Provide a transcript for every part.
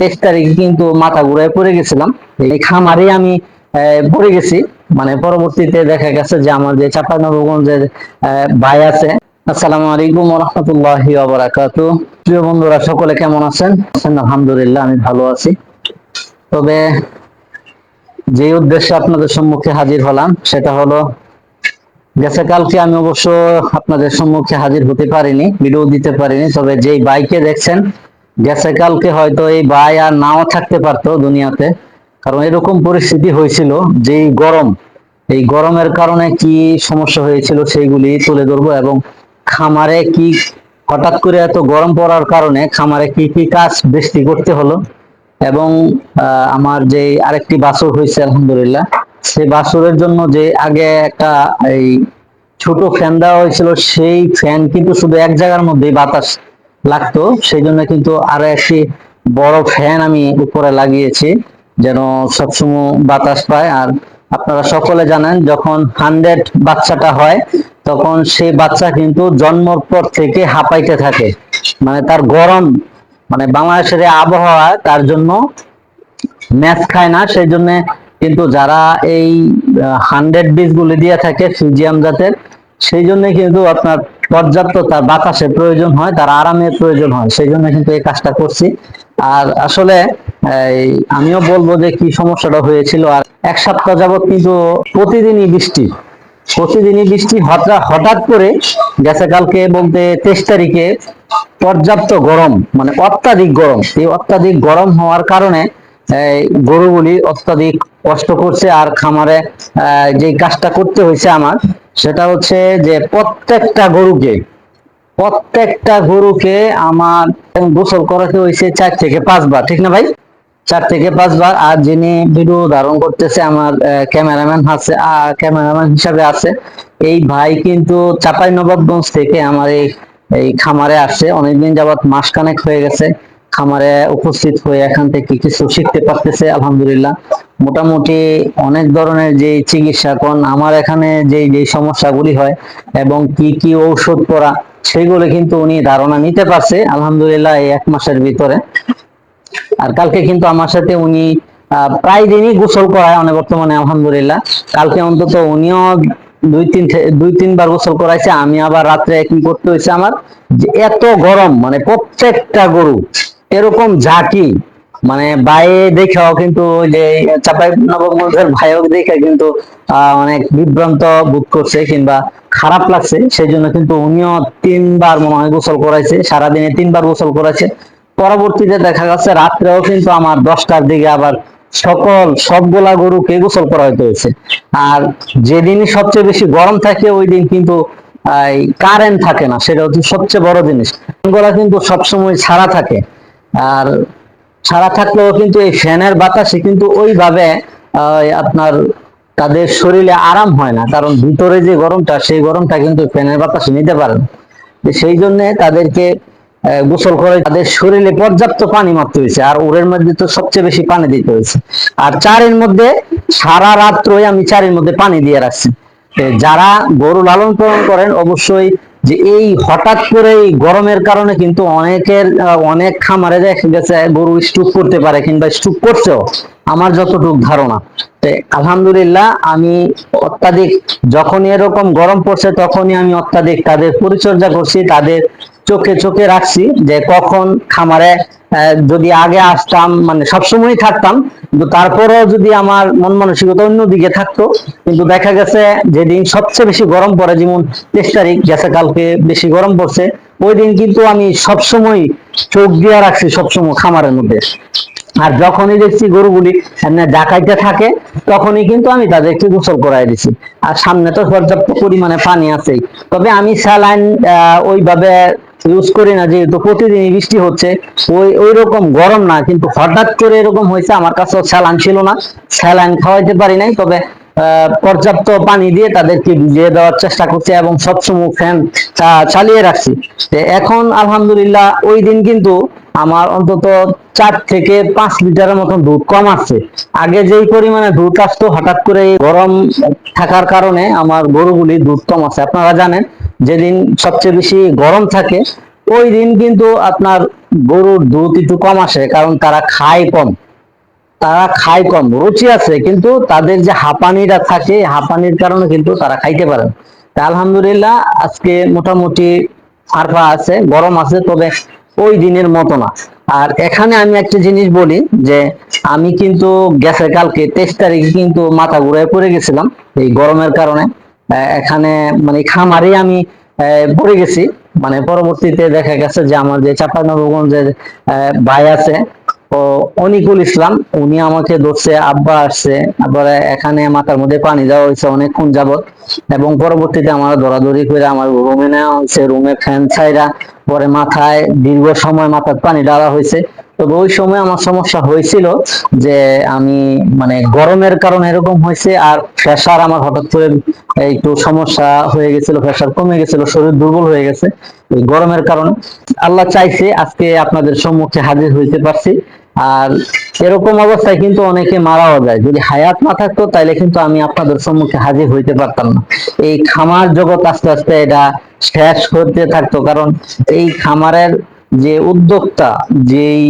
তেইশ তারিখে কিন্তু মাথা ঘুরায় পড়ে গেছিলাম। এই খামারে আমি পড়ে গেছি। মানে পরবর্তীতে দেখা গেছে যে আমার যে চাপানগঞ্জের ভাই আছে আলাইকুম প্রিয় বন্ধুরা, সকলে কেমন আছেন? আলহামদুলিল্লাহ, আমি ভালো আছি। তবে যে উদ্দেশ্যে আপনাদের সম্মুখে হাজির হলাম, সেটা হলো, গেছে কালকে আমি অবশ্য আপনাদের সম্মুখে হাজির হতে পারিনি, ভিডিও দিতে পারিনি, তবে যেই বাইকে দেখছেন গেছে কালকে হয়তো এই বাই আর নাও থাকতে পারতো দুনিয়াতে। কারণ এরকম পরিস্থিতি হয়েছিল যেই গরম, এই গরমের কারণে কি সমস্যা হয়েছিল সেইগুলি তুলে ধরবো এবং খামারে কি, হঠাৎ করে এত গরম পড়ার কারণে খামারে কি কি কাজ বৃষ্টি করতে হলো? এবং আমার যে আরেকটি বাছুর হয়েছে, আলহামদুলিল্লাহ, সেই বাছুরের জন্য যে আগে একটা এই ছোট ফ্যান দেওয়া হয়েছিল, সেই ফ্যান কিন্তু শুধু এক জায়গার মধ্যেই বাতাস লাগতো। সেই জন্য কিন্তু আরও একটি বড় ফ্যান আমি উপরে লাগিয়েছি, যেন সবসময় বাতাস পায়। আর আপনারা সকলে জানেন, যখন হান্ড্রেড বাচ্চাটা হয়, তখন সেই বাচ্চা কিন্তু জন্মর পর থেকে হাঁপাইতে থাকে। মানে তার গরম মানে বাংলাদেশের আবহাওয়া, তার জন্য ম্যাচ খায় না। সেই জন্য কিন্তু যারা এই হান্ড্রেড বীজ গুলি দিয়ে থাকে, ফিজিয়াম জাতের সেই জন্য কিন্তু আপনার পর্যাপ্ত তার বাতাসের প্রয়োজন হয়, তার আরামের প্রয়োজন হয় সেই জন্য কিন্তু এই কাজটা করছি। আর আসলে আমিও বলব যে কি সমস্যাটা হয়েছিল, আর এক সপ্তাহ যাবত কিন্তু প্রতিদিনই বৃষ্টি। প্রতিদিনই বৃষ্টি হঠাৎ হঠাৎ করে গেছে কালকে বলতে তেইশ তারিখে পর্যাপ্ত গরম মানে অত্যাধিক গরম। এই অত্যাধিক গরম হওয়ার কারণে গরুগুলি অত্যাধিক কষ্ট করছে আর খামারে যে কাজটা করতে হয়েছে আমার, সেটা হচ্ছে যে প্রত্যেকটা গরুকে প্রত্যেকটা গরুকে আমার গোসল করাতে হয়েছে চার থেকে পাঁচবার, ঠিক না ভাই? চার থেকে পাঁচবার, আর যিনি ভিডিও ধারণ করতেছে আমার ক্যামেরাম্যান আছে ক্যামেরাম্যান হিসাবে আছে, এই ভাই কিন্তু চাপাই নবাবগঞ্জ থেকে আমার এই খামারে আসছে, অনেকদিন যাবত মাসখানেক হয়ে গেছে। খামারে উপস্থিত হয়ে এখান থেকে কিছু শিখতে পারতেছে, আলহামদুলিল্লাহ। মোটামুটি অনেক ধরনের যে চিকিৎসা কোন, আমার এখানে যে যে সমস্যাগুলি হয় এবং কি কি ঔষধ করা, সেগুলো কিন্তু উনি ধারণা নিতে পারছে, আলহামদুলিল্লাহ, এই এক মাসের ভিতরে। আর কালকে কিন্তু আমার সাথে উনি প্রায় দিনই গোসল করায় অনেক বর্তমানে, আলহামদুলিল্লাহ। কালকে অন্তত উনিও দুই, তিন, দুই, তিনবার গোসল করাইছে, আমি আবার রাত্রে কি করতে হয়েছে আমার। এত গরম মানে প্রত্যেকটা গরু এরকম ঝাঁকি মানে বাইরে দেখাও কিন্তু যে চাপাই নবগঞ্জের ভাইও দেখে কিন্তু অনেক বিভ্রান্ত বোধ করছে কিংবা খারাপ লাগছে। সেই জন্য কিন্তু উনিও তিনবার মনে হয় গোসল করাইছে, সারাদিনে তিনবার গোসল করাইছে। পরবর্তীতে দেখা যাচ্ছে রাত্রেও কিন্তু আমার দশটার দিকে আবার সকল সবগুলা গরুকে গোসল করাইতে হয়েছে। আর যেদিনই সবচেয়ে বেশি গরম থাকে ওই দিন কিন্তু কারেন্ট থাকে না, সেটা হচ্ছে সবচেয়ে বড় জিনিস। গলা কিন্তু সবসময় ছাড়া থাকে। আর ছাড়া থাকলেও কিন্তু এই ফ্যানের বাতাসে কিন্তু ওইভাবে আপনার তাদের শরীরে আরাম হয় না। কারণ ভিতরে যে গরমটা, সেই গরমটা কিন্তু ফ্যানের বাতাসে নিতে পারে না। সেই জন্য তাদেরকে গোসল করে তাদের শরীরে পর্যাপ্ত পানি মারতে হয়েছে। আর ওরের মধ্যে তো সবচেয়ে বেশি পানি দিতে হয়েছে। আর চারের মধ্যে, সারা রাত্রই আমি চারের মধ্যে পানি দিয়ে রাখছি। যারা গরু লালন পালন করেন, অবশ্যই যে এই হঠাৎ করে এই গরমের কারণে কিন্তু অনেকের অনেক খামারে দেখা গেছে গরু স্টুপ করতে পারে কিংবা স্টুপ করছেও আমার যতটুকু ধারণা। আলহামদুলিল্লাহ আমি অত্যাধিক, যখনই এরকম গরম পড়ছে তখনই আমি অত্যাধিক তাদের পরিচর্যা করছি, তাদের চোখে চোখে রাখছি যে কখন খামারে যদি আগে আসতাম মানে সবসময় থাকতাম, কিন্তু তারপরেও যদি আমার মন মানসিকতা অন্যদিকে থাকতো, কিন্তু দেখা গেছে যেদিন সবচেয়ে বেশি গরম পড়ে, যেমন তেইশ তারিখ, গেছে কালকে বেশি গরম পড়ছে, ওই দিন কিন্তু আমি সবসময় চোখ দিয়ে রাখছি সবসময় খামারের মধ্যে। আর যখনই দেখছি গরুগুলি ডাকাইতে থাকে, তখনই কিন্তু আমি তাদেরকে গোসল করাই দিছি। আর সামনে তো পর্যাপ্ত পরিমাণে পানি আছেই। তবে আমি স্যালাইন ওইভাবে ইউজ করি না, যেহেতু প্রতিদিনই বৃষ্টি হচ্ছে, ওই ওই রকম গরম না, কিন্তু হঠাৎ করে এরকম হয়েছে, আমার কাছে স্যালাইন ছিল না। স্যালাইন খাওয়াইতে পারি নাই, তবে পর্যাপ্ত পানি দিয়ে তাদেরকে ভিজিয়ে দেওয়ার চেষ্টা করছি এবং সবসময় ফ্যান চালিয়ে রাখছি। এখন, আলহামদুলিল্লাহ, ওই দিন কিন্তু আমার অন্তত চার থেকে পাঁচ লিটারের মতন দুধ কম আসছে। আগে যেই পরিমাণে দুধ আসতো, হঠাৎ করে গরম থাকার কারণে আমার গরুগুলি দুধ কম আছে, আপনারা জানেন। যেদিন সবচেয়ে বেশি গরম থাকে, ওই দিন কিন্তু আপনার গরুর দুধ একটু কম আসে, কারণ তারা খায় কম। তারা খায় কম, রুচি আছে, কিন্তু তাদের যে হাঁপানিটা থাকে, হাঁপানির কারণে কিন্তু তারা খাইতে পারে তা আলহামদুলিল্লাহ, আজকে মোটামুটি ফারফা আছে, গরম আছে, তবে ওই দিনের মতো না। আর এখানে আমি একটা জিনিস বলি, যে আমি কিন্তু গেছে কালকে তেইশ তারিখে কিন্তু মাথা ঘুরে পড়ে গেছিলাম, এই গরমের কারণে। এখানে মানে খামারে আমি পড়ে গেছি। মানে পরবর্তীতে দেখা গেছে যে আমার যে চাঁপাইনবাবগঞ্জের ভাই আছে, ও অনিকুল ইসলাম, উনি আমাকে ধরছে, আব্বা আসছে তারপরে এখানে মাথার মধ্যে পানি দেওয়া হয়েছে অনেকক্ষণ যাবত এবং পরবর্তীতে আমার দৌড়াদৌড়ি করে আমার রুমে নেওয়া হয়েছে, রুমে ফ্যান ছাইরা পরে মাথায় দীর্ঘ সময় মাথার পানি ডালা হয়েছে। তবে ওই সময় আমার সমস্যা হয়েছিল যে আমি মানে গরমের কারণে এরকম হয়েছে আর প্রেশার আমার হঠাৎ করে একটু সমস্যা হয়ে গেছিল প্রেশার কমে গেছিল, শরীর দুর্বল হয়ে গেছে এই গরমের কারণে। আল্লাহ চাইছে আজকে আপনাদের সম্মুখে হাজির হইতে পারছি। আর এরকম অবস্থায় কিন্তু অনেকে মারাও যায়। যদি হায়াত না থাকতো তাইলে কিন্তু আমি আপনাদের সম্মুখে হাজির হইতে পারতাম না। এই খামার জগৎ আস্তে আস্তে এটা শেষ হতে থাকতো। কারণ এই খামারের যে উদ্যোক্তা, যেই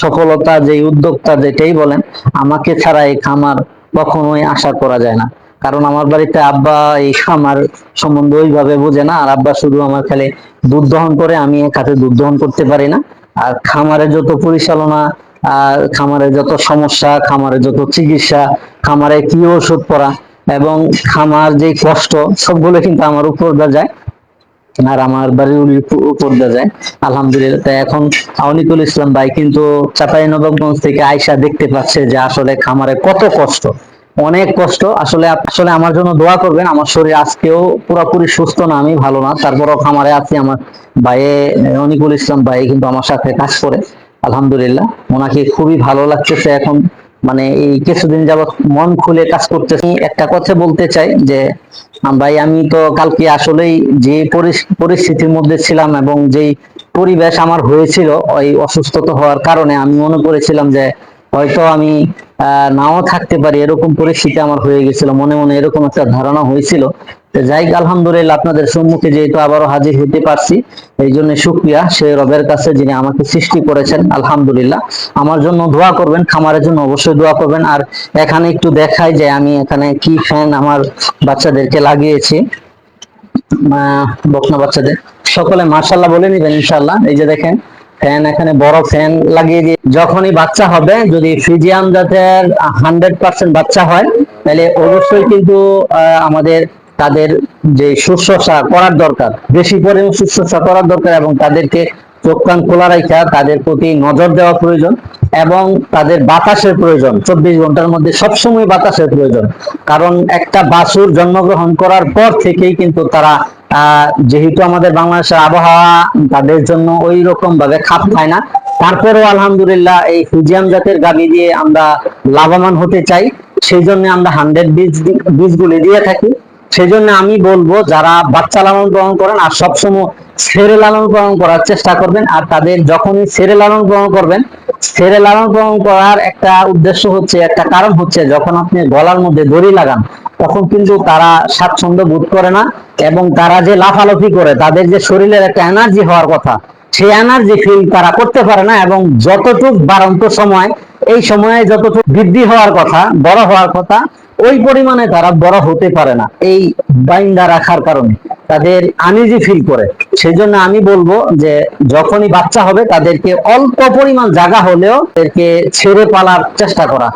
সফলতা যে উদ্যোক্তা যেটাই বলেন, আমাকে ছাড়া এই খামার কখনোই আশা করা যায় না। কারণ আমার বাড়িতে আব্বা এই খামার সম্বন্ধে ওইভাবে বোঝে না, আর আব্বা শুধু আমার খালি দুধ দহন করে, আমি এক হাতে দুধ দহন করতে পারি না। আর খামারের যত পরিচালনা, আর খামারের যত সমস্যা খামারের যত চিকিৎসা, খামারে কি ওষুধ পড়া, এবং খামার যে কষ্ট, সবগুলো কিন্তু আমার উপর যায়। আর আমার বাড়ির উপর যায়। আলহামদুলিল্লাহ এখন আউনিকুল ইসলাম ভাই কিন্তু চাপাই নবাবগঞ্জ থেকে আয়সা দেখতে পাচ্ছে যে আসলে খামারে কত কষ্ট। অনেক কষ্ট। আসলে আসলে আমার জন্য দোয়া করবেন, আমার শরীর আজকেও পুরোপুরি সুস্থ না, আমি ভালো না। তারপরও খামারে আছি আমার ভাইয়ে অনিকুল ইসলাম ভাই কিন্তু আমার সাথে কাজ করে। আলহামদুলিল্লাহ, ওনাকে খুবই ভালো লাগতেছে এখন। মানে এই কিছুদিন যাবত মন খুলে কাজ করতেছি। একটা কথা বলতে চাই যে ভাই, আমি তো কালকে আসলেই যে পরিস্থিতির মধ্যে ছিলাম এবং যেই পরিবেশ আমার হয়েছিল, ওই অসুস্থতা হওয়ার কারণে আমি মনে করেছিলাম যে, হয়তো আমি নাও থাকতে পারি, এরকম পরিস্থিতি আমার হয়ে গেছিল, মনে মনে এরকম একটা ধারণা হয়েছিল। যাই আলহামদুলিল্লাহ আপনাদের সম্মুখে যেহেতু আবারও হাজির হতে পারছি, এই জন্য সুক্রিয়া সে রবের কাছে যিনি আমাকে সৃষ্টি করেছেন, আলহামদুলিল্লাহ। আমার জন্য দোয়া করবেন, খামারের জন্য অবশ্যই দোয়া করবেন। আর এখানে একটু দেখাই যে আমি এখানে কি ফ্যান আমার বাচ্চাদেরকে লাগিয়েছি। বকনা বাচ্চাদের। সকলে মার্শাল্লাহ বলে নিবেন ইনশাল্লাহ এই যে দেখেন, ফ্যান এখানে, বড় ফ্যান লাগিয়ে দিয়ে যখনই বাচ্চা হবে, যদি ফিজিয়াম জাতের হান্ড্রেড পার্সেন্ট বাচ্চা হয়, তাহলে অবশ্যই কিন্তু আমাদের তাদের যে শুশ্রূষা করার দরকার, বেশি পরিমাণ শুশ্রূষা করার দরকার এবং তাদেরকে চোখ কান খোলা রাখা তাদের প্রতি নজর দেওয়া প্রয়োজন এবং তাদের বাতাসের প্রয়োজন। চব্বিশ ঘণ্টার মধ্যে সবসময় বাতাসের প্রয়োজন। কারণ একটা বাছুর জন্মগ্রহণ করার পর থেকেই কিন্তু তারা যেহেতু আমাদের বাংলাদেশের আবহাওয়া তাদের জন্য ওই রকম ভাবে খাপ খায় না, তারপরেও আলহামদুলিল্লাহ এই ফিজিয়াম জাতের গাবি দিয়ে আমরা লাভবান হতে চাই। সেই জন্য আমরা হান্ড্রেড বীজ, বীজগুলি দিয়ে থাকি। সেই জন্য আমি বলব, যারা বাচ্চা লালন পালন করেন আর সবসময় ছেড়ে লালন পালন করার চেষ্টা করবেন, আর তাদের যখনই ছেড়ে লালন পালন করবেন ছেড়ে লালন পালন করার একটা উদ্দেশ্য হচ্ছে, একটা কারণ হচ্ছে যখন আপনি গলার মধ্যে দড়ি লাগান, তখন কিন্তু তারা স্বাচ্ছন্দ্য বোধ করে না এবং তারা যে লাফালাফি করে, তাদের যে শরীরের একটা এনার্জি হওয়ার কথা, সেই এনার্জি ফিল তারা করতে পারে না এবং যতটুক বাড়ন্ত সময়, এই সময়ে যতটুকু বৃদ্ধি হওয়ার কথা, বড় হওয়ার কথা ওই পরিমাণে তারা বড় হতে পারে না। এই বাইন্দা রাখার কারণে তাদের আনিজি ফিল করে। সেই জন্য আমি বলব যে, যখনই বাচ্চা হবে, তাদেরকে অল্প পরিমাণ জায়গা হলেও তাদেরকে ছেড়ে পালার চেষ্টা করা।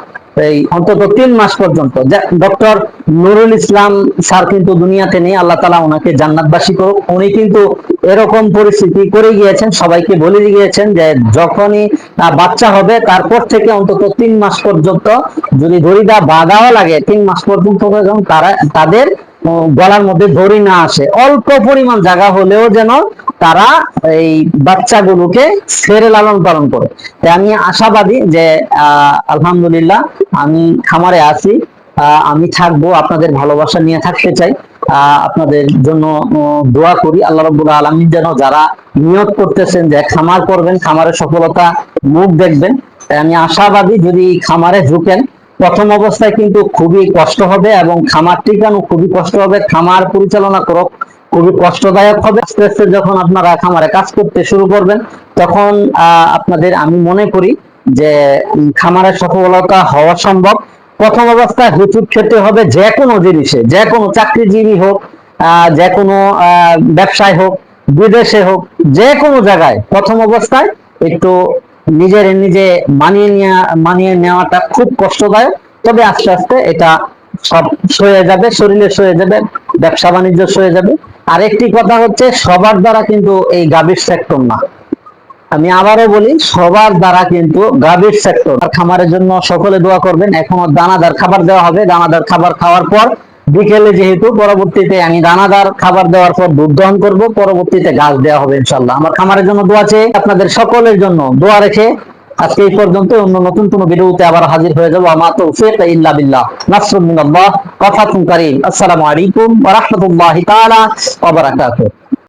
এই অন্তত তিন মাস পর্যন্ত। ডক্টর নুরুল ইসলাম স্যার কিন্তু দুনিয়াতে নেই, আল্লাহ তালা ওনাকে জান্নাতবাসী করুক। উনি কিন্তু এরকম পরিস্থিতি করে গিয়েছেন, সবাইকে বলে গিয়েছেন যে যখনই বাচ্চা হবে, তারপর থেকে অন্তত তিন মাস পর্যন্ত যদি দরিদা বাঁধাও লাগে, তিন মাস পর্যন্ত তারা, তাদের গলার মধ্যে দড়ি না আসে। অল্প পরিমাণ জায়গা হলেও যেন তারা এই বাচ্চাগুলোকে ছেড়ে লালন পালন করে। তাই আমি আশাবাদী যে আলহামদুলিল্লাহ আমি খামারে আছি। আমি থাকব, আপনাদের ভালোবাসা নিয়ে থাকতে চাই। আপনাদের জন্য দোয়া করি। আল্লাহ রব্বুল আলমী যেন যারা নিয়োগ করতেছেন যে খামার করবেন, খামারের সফলতা মুখ দেখবেন। আমি আশাবাদী যদি খামারে ঢুকেন প্রথম অবস্থায় কিন্তু খুবই কষ্ট হবে এবং খামার টিকানো খুবই কষ্ট হবে। খামার পরিচালনা করো খুবই কষ্টদায়ক হবে। আস্তে আস্তে যখন আপনারা খামারে কাজ করতে শুরু করবেন, তখন আপনাদের আমি মনে করি যে খামারের সফলতা হওয়া সম্ভব। প্রথম অবস্থায় হুচুট খেতে হবে যে কোনো জিনিসে, যে কোনো চাকরিজীবী হোক যে কোনো ব্যবসায় হোক, বিদেশে হোক, যে কোনো জায়গায় প্রথম অবস্থায় একটু নিজের নিজে মানিয়ে নেওয়া মানিয়ে নেওয়াটা খুব কষ্টদায়ক। তবে আস্তে আস্তে এটা সব সয়ে যাবে, শরীরে সয়ে যাবে, ব্যবসা বাণিজ্য সয়ে যাবে। আর একটি কথা হচ্ছে, সবার দ্বারা কিন্তু এই গাভীর সেক্টর না। আমি আবারও বলি, সবার দ্বারা কিন্তু গাভীর সেক্টর খামারের জন্য সকলে দোয়া করবেন, এখনও দানাদার খাবার দেওয়া হবে। দানাদার খাবার খাওয়ার পর বিকেলে যেহেতু পরবর্তীতে আমি দানাদার খাবার দেওয়ার পর দুধ দহন করব, পরবর্তীতে গাছ দেওয়া হবে ইনশাল্লাহ আমার খামারের জন্য দোয়া চেয়ে আপনাদের সকলের জন্য দোয়া রেখে আজকে এই পর্যন্ত অন্য নতুন কোন ভিডিওতে আবার হাজির হয়ে যাব। আমার তৌফিক ইল্লা বিল্লাহ। নাসরুল মিনাল্লাহ। কারীম আসসালামু আলাইকুম ওয়া রাহমাতুল্লাহি তাআলা ওয়া বারাকাতুহু।